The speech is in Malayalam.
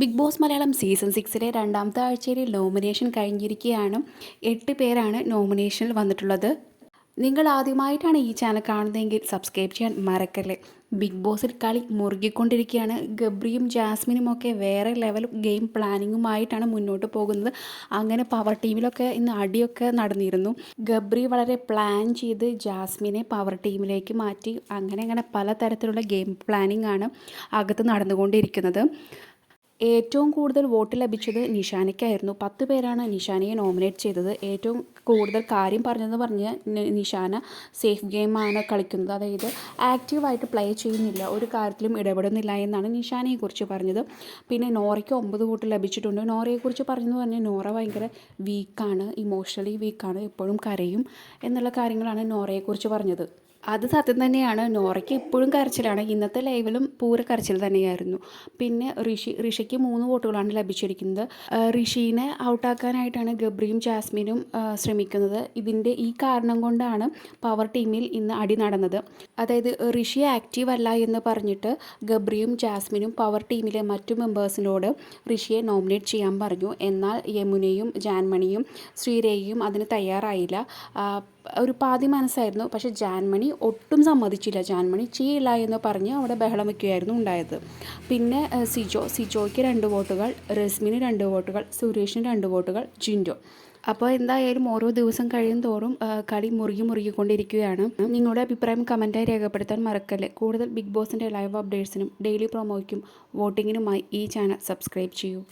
ബിഗ് ബോസ് മലയാളം സീസൺ സിക്സിലെ രണ്ടാമത്തെ ആഴ്ചയിലെ നോമിനേഷൻ കഴിഞ്ഞിരിക്കുകയാണ് എട്ട് പേരാണ് നോമിനേഷനിൽ വന്നിട്ടുള്ളത്. നിങ്ങൾ ആദ്യമായിട്ടാണ് ഈ ചാനൽ കാണുന്നതെങ്കിൽ സബ്സ്ക്രൈബ് ചെയ്യാൻ മറക്കല്ലേ. ബിഗ് ബോസിൽ കളി മുറുകിക്കൊണ്ടിരിക്കുകയാണ് ഗബ്രിയും ജാസ്മിനും ഒക്കെ വേറെ ലെവൽ ഗെയിം പ്ലാനിങ്ങുമായിട്ടാണ് മുന്നോട്ട് പോകുന്നത്. അങ്ങനെ പവർ ടീമിലൊക്കെ ഇന്ന് അടിയൊക്കെ നടന്നിരുന്നു. ഗബ്രി വളരെ പ്ലാൻ ചെയ്ത് ജാസ്മിനെ പവർ ടീമിലേക്ക് മാറ്റി. അങ്ങനെ അങ്ങനെ പലതരത്തിലുള്ള ഗെയിം പ്ലാനിങ് ആണ് അകത്ത് നടന്നുകൊണ്ടിരിക്കുന്നത്. ഏറ്റവും കൂടുതൽ വോട്ട് ലഭിച്ചത് നിഷാനയ്ക്കായിരുന്നു. പത്ത് പേരാണ് നിഷാനയെ നോമിനേറ്റ് ചെയ്തത്. ഏറ്റവും കൂടുതൽ കാര്യം പറഞ്ഞതെന്ന് പറഞ്ഞ് നിഷാന സേഫ് ഗെയിമാണ് കളിക്കുന്നത്. അതായത് ആക്റ്റീവായിട്ട് പ്ലേ ചെയ്യുന്നില്ല. ഒരു കാര്യത്തിലും ഇടപെടുന്നില്ല എന്നാണ് നിഷാനയെക്കുറിച്ച് പറഞ്ഞത്. പിന്നെ നോറയ്ക്ക് ഒമ്പത് വോട്ട് ലഭിച്ചിട്ടുണ്ട്. നോറയെക്കുറിച്ച് പറഞ്ഞെന്ന് പറഞ്ഞാൽ നോറ ഭയങ്കര വീക്കാണ് ഇമോഷണലി വീക്കാണ് എപ്പോഴും കരയും എന്നുള്ള കാര്യങ്ങളാണ് നോറയെക്കുറിച്ച് പറഞ്ഞത്. അത് സത്യം തന്നെയാണ്. നോറയ്ക്ക് എപ്പോഴും കരച്ചിലാണ്. ഇന്നത്തെ ലൈവിലും പൂര കരച്ചിൽ തന്നെയായിരുന്നു. പിന്നെ ഋഷി ഋഷിക്ക് മൂന്ന് വോട്ടുകളാണ് ലഭിച്ചിരിക്കുന്നത്. ഋഷീനെ ഔട്ടാക്കാനായിട്ടാണ് ഗബ്രിയും ജാസ്മിനും ശ്രമിക്കുന്നത്. ഇതിന്റെ ഈ കാരണം കൊണ്ടാണ് പവർ ടീമിൽ ഇന്ന് അടി നടന്നത്. അതായത് ഋഷി ആക്റ്റീവ് അല്ല എന്ന് പറഞ്ഞിട്ട് ഗബ്രിയും ജാസ്മിനും പവർ ടീമിലെ മറ്റു മെമ്പേഴ്സിനോട് ഋഷിയെ നോമിനേറ്റ് ചെയ്യാൻ പറഞ്ഞു. എന്നാൽ യമുനയും ജാൻമണിയും ശ്രീരേഖയും അതിന് തയ്യാറായില്ല. ഒരു പാതി മനസ്സായിരുന്നു. പക്ഷേ ജാൻമണി ഒട്ടും സമ്മതിച്ചില്ല. ജാൻമണി ചെയ്യില്ല എന്ന് പറഞ്ഞ് അവിടെ ബഹളം വയ്ക്കുകയായിരുന്നു ഉണ്ടായത്. പിന്നെ സിജോ. സിജോയ്ക്ക് രണ്ട് വോട്ടുകൾ രസ്മിന് രണ്ട് വോട്ടുകൾ സുരേഷിന് രണ്ട് വോട്ടുകൾ ജിൻഡോ. അപ്പോൾ എന്തായാലും ഓരോ ദിവസം കഴിയും തോറും കളി മുറുകി മുറുകിക്കൊണ്ടിരിക്കുകയാണ് നിങ്ങളുടെ അഭിപ്രായം കമന്റായി രേഖപ്പെടുത്താൻ മറക്കല്ലേ. കൂടുതൽ ബിഗ് ബോസിന്റെ ലൈവ് അപ്ഡേറ്റ്സിനും ഡെയിലി പ്രൊമോയ്ക്കും വോട്ടിങ്ങിനുമായി ഈ ചാനൽ സബ്സ്ക്രൈബ് ചെയ്യൂ.